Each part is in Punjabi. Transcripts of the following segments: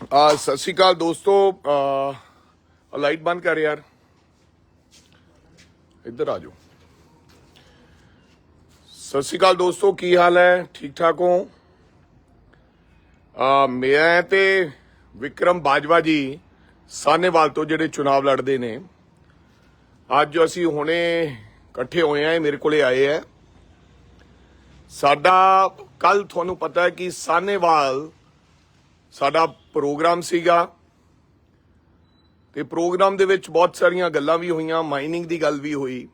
ਆ ਸਤਿ ਸ਼੍ਰੀ ਅਕਾਲ ਦੋਸਤੋ ਆ ਲਾਈਟ ਬੰਦ ਕਰ ਯਾਰ। ਇੱਧਰ ਆ ਜਾਓ। ਸਤਿ ਸ਼੍ਰੀ ਅਕਾਲ ਦੋਸਤੋ, ਕੀ ਹਾਲ ਹੈ? ਠੀਕ ਠਾਕ ਹੋ? ਆ ਮੈਂ ਤੇ ਵਿਕਰਮ ਬਾਜਵਾ ਜੀ ਸਾਨੇਵਾਲ ਤੋਂ ਜਿਹੜੇ ਚੁਣਾਵ ਲੜਦੇ ਨੇ। ਅੱਜ ਅਸੀਂ ਹੁਣੇ ਇਕੱਠੇ ਹੋਏ ਆ ਮੇਰੇ ਕੋਲੇ ਆਏ ਆ ਸਾਡਾ ਕੱਲ ਤੁਹਾਨੂੰ ਪਤਾ ਹੈ ਕਿ ਸਾਨੇਵਾਲ ਸਾਡਾ ਪ੍ਰੋਗਰਾਮ ਸੀਗਾ ਤੇ ਪ੍ਰੋਗਰਾਮ ਦੇ ਵਿੱਚ ਬਹੁਤ ਸਾਰੀਆਂ ਗੱਲਾਂ ਵੀ ਹੋਈਆਂ ਮਾਈਨਿੰਗ ਦੀ ਗੱਲ ਵੀ ਹੋਈ।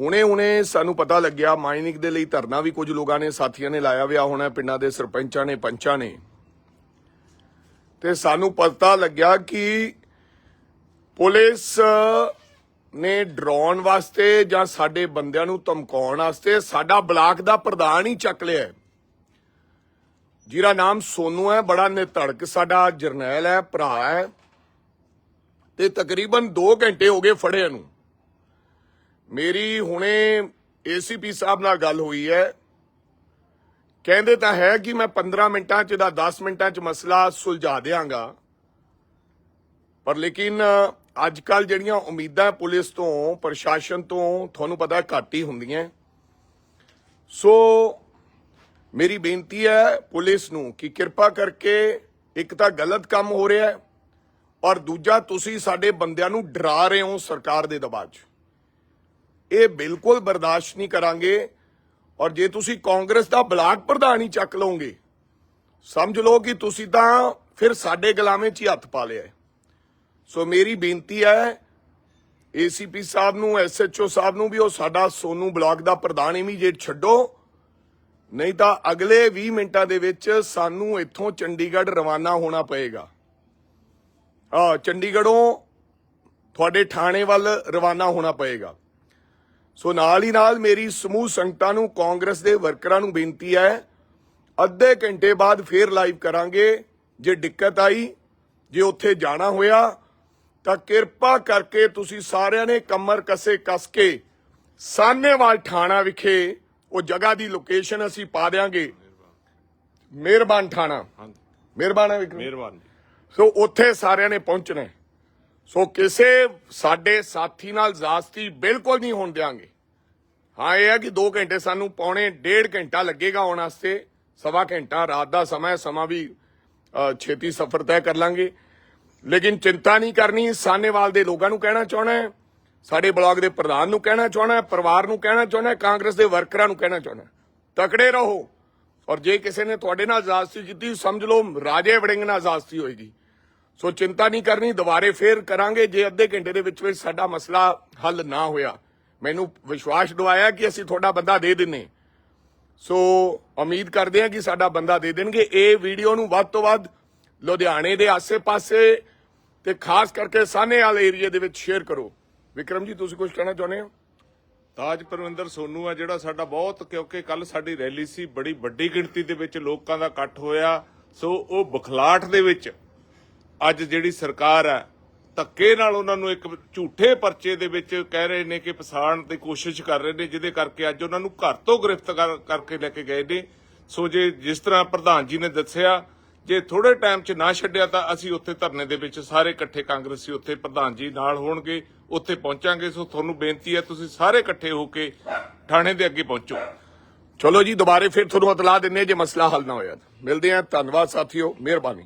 ਹੁਣੇ ਹੁਣੇ ਸਾਨੂੰ ਪਤਾ ਲੱਗਿਆ ਮਾਈਨਿੰਗ ਦੇ ਲਈ ਧਰਨਾ ਵੀ ਕੁਝ ਲੋਕਾਂ ਨੇ, ਸਾਥੀਆਂ ਨੇ ਲਾਇਆ ਵਿਆ ਹੋਣਾ, ਪਿੰਡਾਂ ਦੇ ਸਰਪੰਚਾਂ ਨੇ, ਪੰਚਾਂ ਨੇ। ਤੇ ਸਾਨੂੰ ਪਤਾ ਲੱਗਿਆ ਕਿ ਪੁਲਿਸ ਨੇ ਡਰਾਉਣ ਵਾਸਤੇ ਜਾਂ ਸਾਡੇ ਬੰਦਿਆਂ ਨੂੰ ਧਮਕਾਉਣ ਵਾਸਤੇ ਸਾਡਾ ਬਲਾਕ ਦਾ ਪ੍ਰਧਾਨ ਹੀ ਚੱਕ ਲਿਆ ਜਿਹਦਾ ਨਾਮ ਸੋਨੂ ਹੈ, ਬੜਾ ਨਿਧੜਕ ਸਾਡਾ ਜਰਨੈਲ ਹੈ, ਭਰਾ ਹੈ। ਤੇ ਤਕਰੀਬਨ 2 ਘੰਟੇ ਹੋ ਗਏ ਫੜਿਆ ਨੂੰ। ਮੇਰੀ ਹੁਣੇ ਏਸੀਪੀ ਸਾਹਿਬ ਨਾਲ ਗੱਲ ਹੋਈ ਹੈ। ਕਹਿੰਦੇ ਤਾਂ ਹੈ ਕਿ ਮੈਂ 15 ਮਿੰਟਾਂ ਚ ਦਾ 10 ਮਿੰਟਾਂ ਚ ਮਸਲਾ ਸੁਲਝਾ ਦਿਆਂਗਾ। ਪਰ ਲੇਕਿਨ ਅੱਜ ਕੱਲ ਜਿਹੜੀਆਂ ਉਮੀਦਾਂ ਪੁਲਿਸ ਤੋਂ, ਪ੍ਰਸ਼ਾਸਨ ਤੋਂ ਤੁਹਾਨੂੰ ਪਤਾ ਘੱਟ ਹੀ ਹੁੰਦੀਆਂ। ਸੋ ਮੇਰੀ ਬੇਨਤੀ ਹੈ ਪੁਲਿਸ ਨੂੰ ਕਿ ਕਿਰਪਾ ਕਰਕੇ ਇੱਕ ਤਾਂ ਗਲਤ ਕੰਮ ਹੋ ਰਿਹਾ ਹੈ ਔਰ ਦੂਜਾ, ਤੁਸੀਂ ਸਾਡੇ ਬੰਦਿਆਂ ਨੂੰ ਡਰਾ ਰਹੇ ਹੋ ਸਰਕਾਰ ਦੇ ਦਬਾਅ 'ਚ। ਇਹ ਬਿਲਕੁਲ ਬਰਦਾਸ਼ਤ ਨਹੀਂ ਕਰਾਂਗੇ ਔਰ ਜੇ ਤੁਸੀਂ ਕਾਂਗਰਸ ਦਾ ਬਲਾਕ ਪ੍ਰਧਾਨ ਹੀ ਚੱਕ ਲਓਗੇ, ਸਮਝ ਲਓ ਕਿ ਤੁਸੀਂ ਤਾਂ ਫਿਰ ਸਾਡੇ ਗੁਲਾਮੇ 'ਚ ਹੀ ਹੱਥ ਪਾ ਲਿਆ ਸੋ ਮੇਰੀ ਬੇਨਤੀ ਹੈ, ਏਸੀਪੀ ਸਾਹਿਬ ਨੂੰ, ਐਸਐਚਓ ਸਾਹਿਬ ਨੂੰ ਵੀ, ਉਹ ਸਾਡਾ ਸੋਨੂ ਬਲਾਕ ਦਾ ਪ੍ਰਧਾਨ ਇਮੀਡੀਏਟ ਛੱਡੋ ਨਹੀਂ ਤਾਂ ਅਗਲੇ 20 ਮਿੰਟਾਂ ਦੇ ਵਿੱਚ ਸਾਨੂੰ ਇੱਥੋਂ ਚੰਡੀਗੜ੍ਹ ਰਵਾਨਾ ਹੋਣਾ ਪਏਗਾ। ਆ ਚੰਡੀਗੜ੍ਹੋਂ ਤੁਹਾਡੇ ਥਾਣੇ ਵੱਲ ਰਵਾਨਾ ਹੋਣਾ ਪਏਗਾ। ਸੋ ਨਾਲ ਹੀ ਨਾਲ ਮੇਰੀ ਸਮੂਹ ਸੰਗਤਾਂ ਨੂੰ, ਕਾਂਗਰਸ ਦੇ ਵਰਕਰਾਂ ਨੂੰ ਬੇਨਤੀ ਹੈ, ਅੱਧੇ ਘੰਟੇ ਬਾਅਦ ਫੇਰ ਲਾਈਵ ਕਰਾਂਗੇ। ਜੇ ਦਿੱਕਤ ਆਈ, ਜੇ ਉੱਥੇ ਜਾਣਾ ਹੋਇਆ, ਤਾਂ ਕਿਰਪਾ ਕਰਕੇ ਤੁਸੀਂ ਸਾਰਿਆਂ ਨੇ ਕਮਰ ਕਸੇ ਕੱਸ ਕੇ ਸਾਹਨੇਵਾਲ ਥਾਣਾ ਵਿਖੇ ਉਹ ਜਗ੍ਹਾ ਦੀ ਲੋਕੇਸ਼ਨ ਅਸੀਂ ਪਾ ਦਿਆਂਗੇ। ਮਿਹਰਬਾਨ ਥਾਣਾ ਮਿਹਰਬਾਨ ਹੈ ਵਿਕਰਮ। ਮਿਹਰਬਾਨ ਸੋ ਉੱਥੇ ਸਾਰਿਆਂ ਨੇ ਪਹੁੰਚਣਾ। ਸੋ ਕਿਸੇ ਸਾਡੇ ਸਾਥੀ ਨਾਲ ਜ਼ਾਸਤੀ ਬਿਲਕੁਲ ਨਹੀਂ ਹੋਣ ਦਿਆਂਗੇ। ਹਾਂ ਇਹ ਹੈ ਕਿ 2 ਘੰਟੇ ਸਾਨੂੰ ਪੌਣੇ ਡੇਢ ਘੰਟਾ ਲੱਗੇਗਾ ਆਉਣ ਵਾਸਤੇ। ਸਵਾ ਘੰਟਾ ਰਾਤ ਦਾ ਸਮਾਂ ਸਮਾਂ ਵੀ ਛੇਤੀ ਸਫ਼ਰ ਤੈਅ ਕਰ ਲਾਂਗੇ। ਲੇਕਿਨ ਚਿੰਤਾ ਨਹੀਂ ਕਰਨੀ ਸਾਨੇਵਾਲ ਦੇ ਲੋਕਾਂ ਨੂੰ ਕਹਿਣਾ ਚਾਹਣਾ ਹੈ ਸਾਡੇ ਬਲਾਕ ਦੇ ਪ੍ਰਧਾਨ ਨੂੰ ਕਹਿਣਾ ਚਾਹਣਾ ਪਰਿਵਾਰ ਨੂੰ ਕਹਿਣਾ ਚਾਹਣਾ ਕਾਂਗਰਸ ਦੇ ਵਰਕਰਾਂ ਨੂੰ ਕਹਿਣਾ ਚਾਹਣਾ ਤਕੜੇ ਰਹੋ। ਔਰ ਜੇ ਕਿਸੇ ਨੇ ਤੁਹਾਡੇ ਨਾਲ ਜ਼ਾਸਤੀ ਕੀਤੀ, ਸਮਝ ਲਓ ਰਾਜੇ ਵੜਿੰਗ ਨਾਲ ਜ਼ਾਸਤੀ ਹੋਏਗੀ। ਸੋ ਚਿੰਤਾ ਨਹੀਂ ਕਰਨੀ, ਦੁਬਾਰੇ ਫੇਰ ਕਰਾਂਗੇ, ਜੇ ਅੱਧੇ ਘੰਟੇ ਦੇ ਵਿੱਚ ਵਿੱਚ ਸਾਡਾ ਮਸਲਾ ਹੱਲ ਨਾ ਹੋਇਆ। ਮੈਨੂੰ ਵਿਸ਼ਵਾਸ ਦਵਾਇਆ ਕਿ ਅਸੀਂ ਤੁਹਾਡਾ ਬੰਦਾ ਦੇ ਦਿੰਨੇ। ਸੋ ਉਮੀਦ ਕਰਦੇ ਹਾਂ ਕਿ ਸਾਡਾ ਬੰਦਾ ਦੇ ਦੇਣਗੇ। ਇਹ ਵੀਡੀਓ ਨੂੰ ਵੱਧ ਤੋਂ ਵੱਧ ਲੁਧਿਆਣੇ ਦੇ ਆਸੇ-ਪਾਸੇ ਤੇ ਖਾਸ ਕਰਕੇ ਸਾਹਨੇ ਵਾਲੇ ਏਰੀਆ ਦੇ ਵਿੱਚ ਸ਼ੇਅਰ ਕਰੋ। ਵਿਕਰਮ ਜੀ, ਤੁਸੀਂ ਕੁਝ ਕਹਿਣਾ ਚਾਹੁੰਦੇ ਹੋ? ਤਾਜ ਪਰਵਿੰਦਰ ਸੋਨੂ ਆ, ਜਿਹੜਾ ਸਾਡਾ ਬਹੁਤ ਕਿਉਂਕਿ ਕੱਲ ਸਾਡੀ ਰੈਲੀ ਸੀ, ਬੜੀ ਵੱਡੀ ਗਿਣਤੀ ਦੇ ਵਿੱਚ ਲੋਕਾਂ ਦਾ ਇਕੱਠ ਹੋਇਆ। ਸੋ ਉਹ ਬਖਲਾਟ ਦੇ ਵਿੱਚ ਅੱਜ ਜਿਹੜੀ ਸਰਕਾਰ ਹੈ ਧੱਕੇ ਨਾਲ ਉਹਨਾਂ ਨੂੰ ਇੱਕ ਝੂਠੇ ਪਰਚੇ ਦੇ ਵਿੱਚ ਕਹਿ ਰਹੇ ਨੇ ਕਿ ਫਸਾਉਣ ਦੀ ਕੋਸ਼ਿਸ਼ ਕਰ ਰਹੇ ਨੇ, ਜਿਹਦੇ ਕਰਕੇ ਅੱਜ ਉਹਨਾਂ ਨੂੰ ਘਰ ਤੋਂ ਗ੍ਰਿਫਤਾਰ ਕਰਕੇ ਲੈ ਕੇ ਗਏ ਨੇ। ਸੋ ਜੇ ਜਿਸ ਤਰ੍ਹਾਂ ਪ੍ਰਧਾਨ ਜੀ ਨੇ ਦੱਸਿਆ ਜੇ ਥੋੜੇ ਟਾਈਮ 'ਚ ਨਾ ਛੱਡਿਆ ਤਾਂ ਅਸੀਂ ਉੱਥੇ ਧਰਨੇ ਦੇ ਵਿੱਚ ਸਾਰੇ ਇਕੱਠੇ ਕਾਂਗਰਸੀ ਉੱਥੇ ਪ੍ਰਧਾਨ ਜੀ ਨਾਲ ਹੋਣਗੇ, ਉੱਥੇ ਪਹੁੰਚਾਂਗੇ। ਸੋ ਤੁਹਾਨੂੰ ਬੇਨਤੀ ਹੈ ਤੁਸੀਂ ਸਾਰੇ ਇਕੱਠੇ ਹੋ ਕੇ ਥਾਣੇ ਦੇ ਅੱਗੇ ਪਹੁੰਚੋ। ਚਲੋ ਜੀ, ਦੁਬਾਰੇ ਫਿਰ ਤੁਹਾਨੂੰ ਇਤਲਾਹ ਦਿੰਨੇ ਜੇ ਮਸਲਾ ਹੱਲ ਨਾ ਹੋਇਆ ਮਿਲਦੇ ਹਾਂ। ਧੰਨਵਾਦ ਸਾਥੀਓ, ਮਿਹਰਬਾਨੀ।